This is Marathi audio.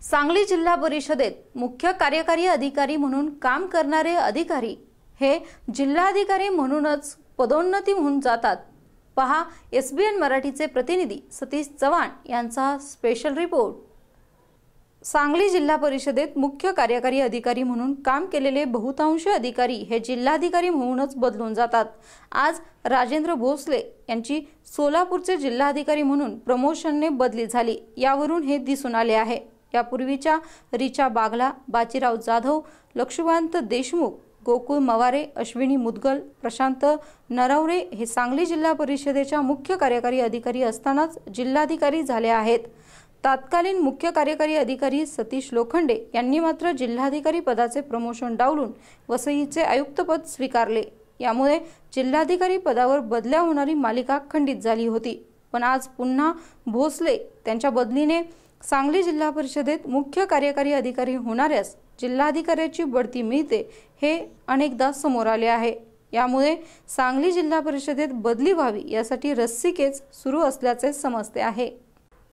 सांगली जिल्हा परिषदेत मुख्य कार्यकारी अधिकारी म्हणून काम करणारे अधिकारी हे जिल्हाधिकारी म्हणूनच पदोन्नती होऊन जातात. पहा एस बी एन मराठीचे प्रतिनिधी सतीश चव्हाण यांचा स्पेशल रिपोर्ट सांगली जिल्हा परिषदेत मुख्य कार्यकारी अधिकारी म्हणून काम केलेले बहुतांश अधिकारी हे जिल्हाधिकारी म्हणूनच बदलून जातात. आज राजेंद्र भोसले यांची सोलापूरचे जिल्हाधिकारी म्हणून प्रमोशनने बदली झाली. यावरून हे दिसून आले आहे. यापूर्वीच्या रिचा बागला बाजीराव जाधव लक्ष्मकांत देशमुख गोकुळ मवारे अश्विनी मुदगल प्रशांत नरवरे हे सांगली जिल्हा परिषदेच्या मुख्य कार्यकारी अधिकारी असतानाच जिल्हाधिकारी झाले आहेत. तत्कालीन मुख्य कार्यकारी अधिकारी सतीश लोखंडे यांनी मात्र जिल्हाधिकारी पदाचे प्रमोशन डावलून वसईचे आयुक्तपद स्वीकारले. यामुळे जिल्हाधिकारी पदावर बदल्या होणारी मालिका खंडित झाली होती. पण आज पुन्हा भोसले त्यांच्या बदलीने सांगली जिल्हा परिषदेत मुख्य कार्यकारी अधिकारी होणाऱ्यास जिल्हाधिकाऱ्याची बढती मिळते हे अनेकदा समोर आले आहे. यामुळे सांगली जिल्हा परिषदेत बदली व्हावी यासाठी रस्सीकेच सुरू असल्याचे समजते आहे.